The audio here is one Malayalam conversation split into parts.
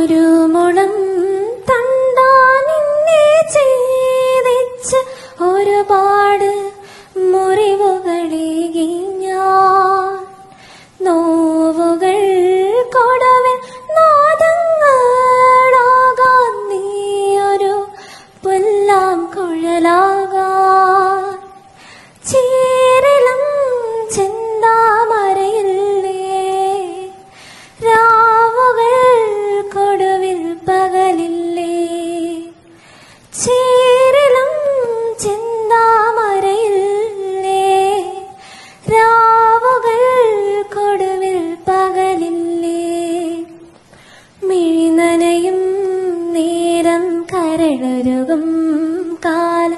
ഒരു മുളം തണ്ടാ നിന്നെ ചെയ്തിച്ച് ഒരുപാട് മുറിവുകളേകി ഞാൻ. നോവുകൾ കൊടവൻ നാദങ്ങളാകാൻ ഒരു പുല്ലാം കുഴലാകാൻ മിഴിനനയും നേരം കരളൊരുകും കാല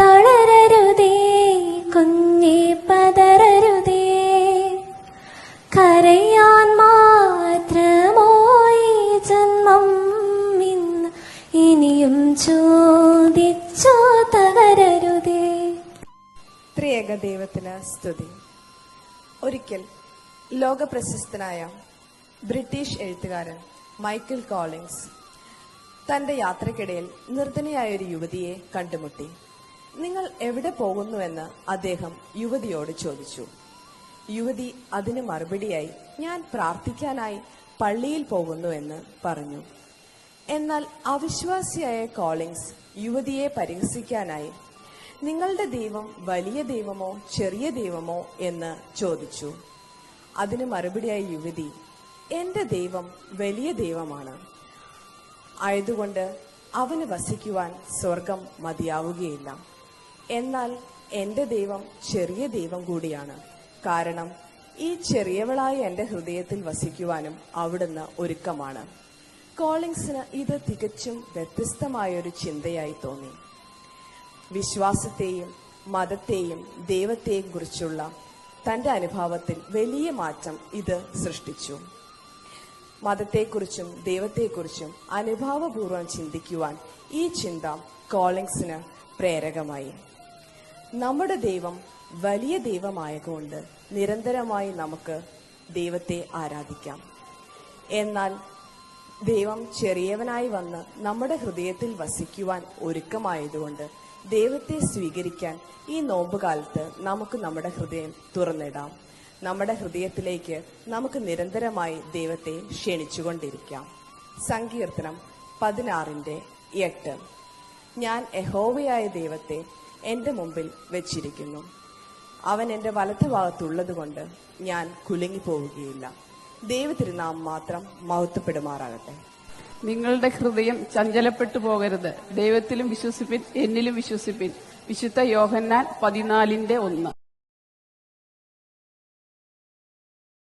തളരരുതേ കുഞ്ഞി പതരരുതേ. കരയാൻ മാത്രമോയി ജന്മം ഇന്ന് ഇനിയും ചോദിച്ചോ തകരരുതേ. ത്രിയേക ദൈവത്തിന് സ്തുതി. ഒരിക്കൽ ലോകപ്രശസ്തനായ ബ്രിട്ടീഷ് എഴുത്തുകാരൻ മൈക്കിൾ കോളിംഗ്സ് തന്റെ യാത്രക്കിടയിൽ നിർധനയായ ഒരു യുവതിയെ കണ്ടുമുട്ടി. നിങ്ങൾ എവിടെ പോകുന്നുവെന്ന് അദ്ദേഹം യുവതിയോട് ചോദിച്ചു. യുവതി അതിന് മറുപടിയായി ഞാൻ പ്രാർത്ഥിക്കാനായി പള്ളിയിൽ പോകുന്നുവെന്ന് പറഞ്ഞു. എന്നാൽ അവിശ്വാസിയായ കോളിംഗ്സ് യുവതിയെ പരിഹസിക്കാനായി നിങ്ങളുടെ ദൈവം വലിയ ദൈവമോ ചെറിയ ദൈവമോ? എന്ന് ചോദിച്ചു. അതിന് മറുപടിയായി യുവതി എന്റെ ദൈവം വലിയ ദൈവമാണ്. ആയതുകൊണ്ട് അവന് വസിക്കുവാൻ സ്വർഗം മതിയാവുകയില്ല. എന്നാൽ എന്റെ ദൈവം ചെറിയ ദൈവം കൂടിയാണ്. കാരണം ഈ ചെറിയവളായ എന്റെ ഹൃദയത്തിൽ വസിക്കുവാനും അവിടുന്ന് ഒരുക്കമാണ്. കോളിംഗ്സിന് ഇത് തികച്ചും വ്യത്യസ്തമായൊരു ചിന്തയായി തോന്നി. വിശ്വാസത്തെയും മതത്തെയും ദൈവത്തെയും കുറിച്ചുള്ള തന്റെ അനുഭവത്തിൽ വലിയ മാറ്റം ഇത് സൃഷ്ടിച്ചു. മതത്തെക്കുറിച്ചും ദൈവത്തെക്കുറിച്ചും അനുഭാവപൂർവം ചിന്തിക്കുവാൻ ഈ ചിന്ത കോളിങ്സിന് പ്രേരകമായി. നമ്മുടെ ദൈവം വലിയ ദൈവമായതുകൊണ്ട് നിരന്തരമായി നമുക്ക് ദൈവത്തെ ആരാധിക്കാം. എന്നാൽ ദൈവം ചെറിയവനായി വന്ന് നമ്മുടെ ഹൃദയത്തിൽ വസിക്കുവാൻ ഒരുക്കമായതുകൊണ്ട് ദൈവത്തെ സ്വീകരിക്കാൻ ഈ നോമ്പുകാലത്ത് നമുക്ക് നമ്മുടെ ഹൃദയം തുറന്നിടാം. നമ്മുടെ ഹൃദയത്തിലേക്ക് നമുക്ക് നിരന്തരമായി ദൈവത്തെ ക്ഷണിച്ചുകൊണ്ടിരിക്കാം. സങ്കീർത്തനം പതിനാറിന്റെ എട്ട്. ഞാൻ യഹോവയായ ദൈവത്തെ എന്റെ മുമ്പിൽ വെച്ചിരിക്കുന്നു. അവൻ എന്റെ വലത്തുഭാഗത്തുള്ളതുകൊണ്ട് ഞാൻ കുലുങ്ങിപ്പോവുകയില്ല. ദൈവത്തിരുനാം മാത്രം മഹത്വപ്പെടുമാറാകട്ടെ. നിങ്ങളുടെ ഹൃദയം ചഞ്ചലപ്പെട്ടു പോകരുത്. ദൈവത്തിലും വിശ്വസിപ്പിൻ എന്നിലും വിശ്വസിപ്പിൻ. വിശുദ്ധ യോഹന്നാൻ പതിനാലിന്റെ ഒന്ന്.